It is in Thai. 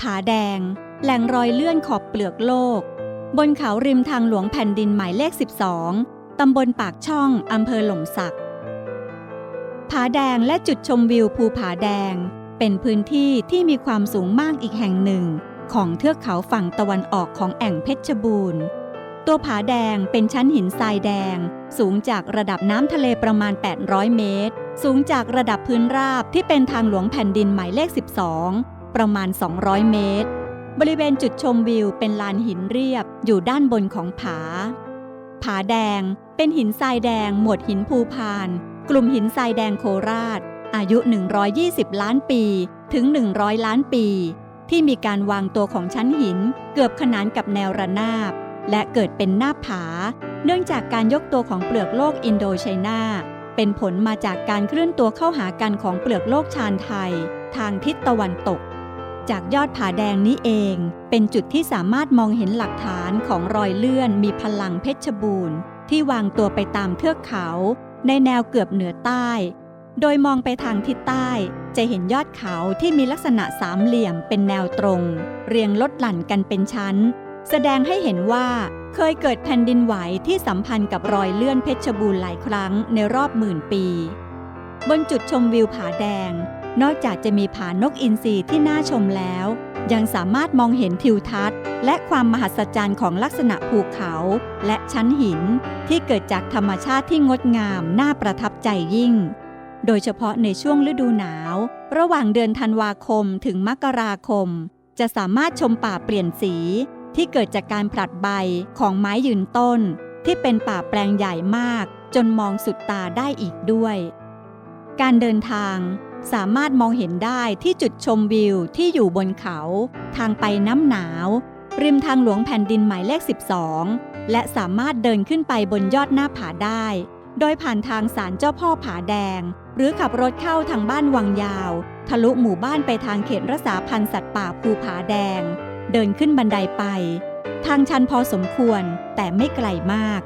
ผาแดง แหล่งรอยเลื่อนขอบเปลือกโลก บนเขาริมทางหลวงแผ่นดินหมายเลข 12 ตำบลปากช่อง อำเภอหล่มสัก ผาแดงและจุดชมวิวภูผาแดง เป็นพื้นที่ที่มีความสูงมากอีกแห่งหนึ่ง ของเทือกเขาฝั่งตะวันออกของแอ่งเพชรบูรณ์ ตัวผาแดงเป็นชั้นหินทรายแดง สูงจากระดับน้ำทะเลประมาณ 800 เมตร สูงจากระดับพื้นราบที่เป็นทางหลวงแผ่นดินหมายเลข 12 ประมาณ 200 เมตร บริเวณจุดชมวิวเป็นลานหินเรียบอยู่ด้านบนของผา ผาแดงเป็นหินทรายแดง หมวดหินภูพาน กลุ่มหินทรายแดงโคราช อายุ 120 ล้านปีถึง 100 ล้านปี ที่มีการวางตัวของชั้นหินเกือบขนานกับแนวระนาบ และเกิดเป็นหน้าผา เนื่องจากการยกตัวของเปลือกโลกอินโดไชนาเป็นผลมาจากการเคลื่อนตัวเข้าหากันของเปลือกโลกชานไทย ทางทิศตะวันตก จากยอดผาแดงนี้เอง เป็นจุดที่สามารถมองเห็นหลักฐานของรอยเลื่อนมีพลังเพชรบูรณ์ ที่วางตัวไปตามเทือกเขา ในแนวเกือบเหนือใต้ โดยมองไปทางทิศใต้ จะเห็นยอดเขาที่มีลักษณะสามเหลี่ยมเป็นแนวตรง เรียงลดหลั่นกันเป็นชั้น แสดงให้เห็นว่าเคยเกิดแผ่นดินไหวที่สัมพันธ์กับรอยเลื่อนเพชรบูรณ์หลายครั้งในรอบหมื่นปี บนจุดชมวิวผาแดง นอกจากจะมีผานกอินทรีที่น่าชมแล้ว ยังสามารถมองเห็นทิวทัศน์ และความมหัศจรรย์ของลักษณะภูเขา และชั้นหิน ที่เกิดจากธรรมชาติที่งดงามน่าประทับใจยิ่ง โดยเฉพาะในช่วงฤดูหนาว ระหว่างเดือนธันวาคมถึงมกราคม จะสามารถชมป่าเปลี่ยนสี ที่เกิดจากการผลัดใบของไม้ยืนต้น ที่เป็นป่าแปลงใหญ่มาก จนมองสุดตาได้อีกด้วย การเดินทางสามารถมองเห็นได้ที่จุดชมวิวที่อยู่บนเขา ทางไปน้ำหนาว ริมทางหลวงแผ่นดินหมายเลข 12 และสามารถเดินขึ้นไปบนยอดหน้าผาได้ โดยผ่านทางศาลเจ้าพ่อผาแดง หรือขับรถเข้าทางบ้านวังยาว ทะลุหมู่บ้านไปทางเขตรักษาพันธุ์สัตว์ป่าภูผาแดง เดินขึ้นบันไดไป ทางชันพอสมควรแต่ไม่ไกลมาก